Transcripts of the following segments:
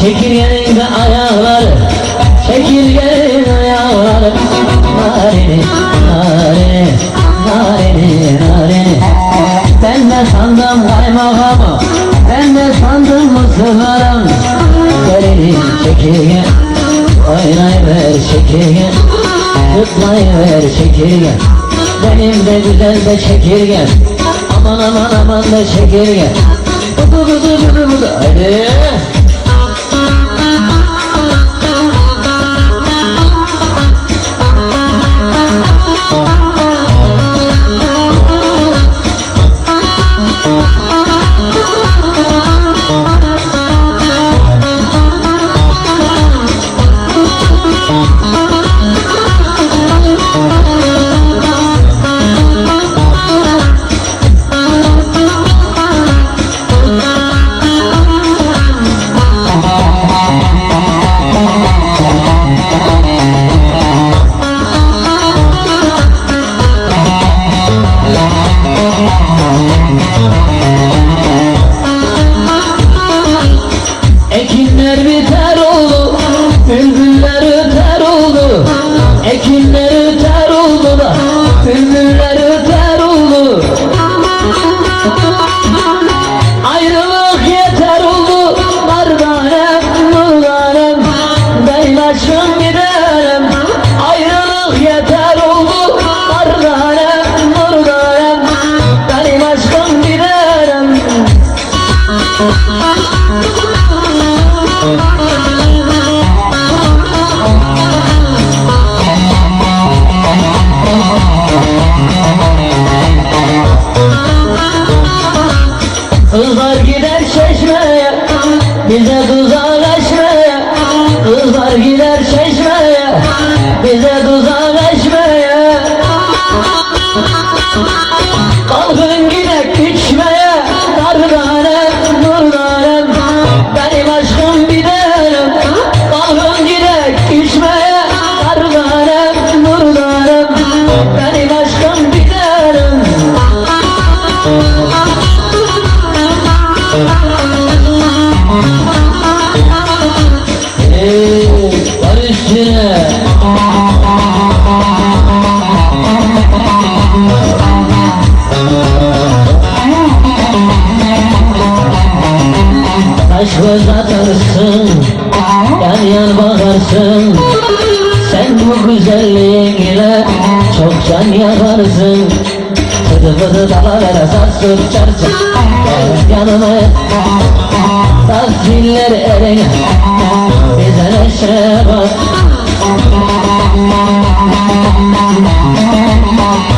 Çekirgenin de ayakları Çekirgenin ayakları Narini, narini, narini, narini Ben de sandım kaymakamı Ben de sandım mısırlarım Gelini çekirge Oynayıver çekirge Zıplayıver çekirge Benim de güzel de çekirge Aman aman aman da çekirge Budu budu budu budu Hadi bülbüller öter oldu. Ayrılık yeter oldu, nardanem, nurdanem. Benim aşkım giderim, ayrılık yeter oldu, nardanem, nurdanem. Benim aşkım giderim. Göz atarsın, yan yan bakarsın. Sen bu güzelliğin ile çok can yakarsın. Fıdı fıdı dalalara saz tutarsın Gel yanıma Tahsiller eline Bize neşe bak. Ayağında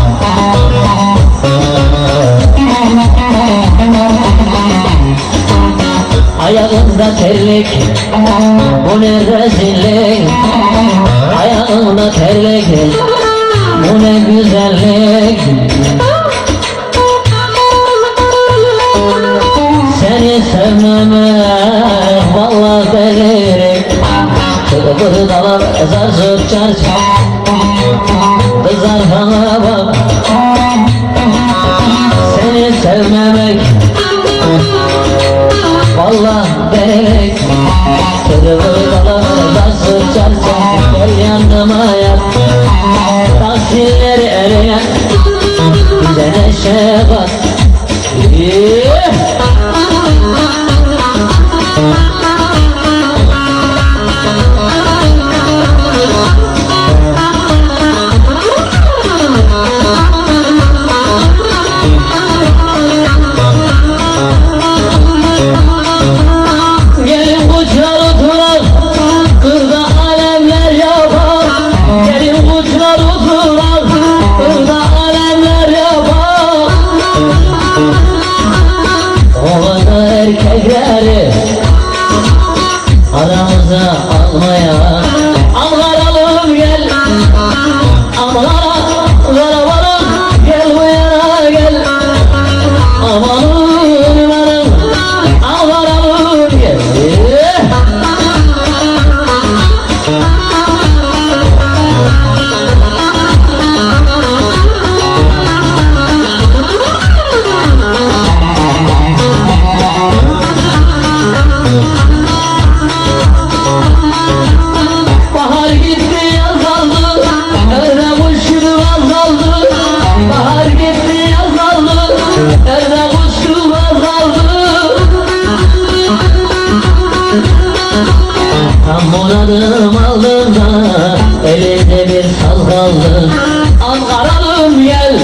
terlik Bu ne rezillik? Ayağında terlik Bu ne güzellik? Seni sevmemek Vallahi delirik Kıdı kıdı dalar Ezar zırt çarşı Kızar bana Seni sevmemek Kıdı dalar Ezar zırt çarşı Gel yanıma Oyna erkekleri Aramıza Muradım aldın da Elinde bir saz kaldı. Ankara'lım gel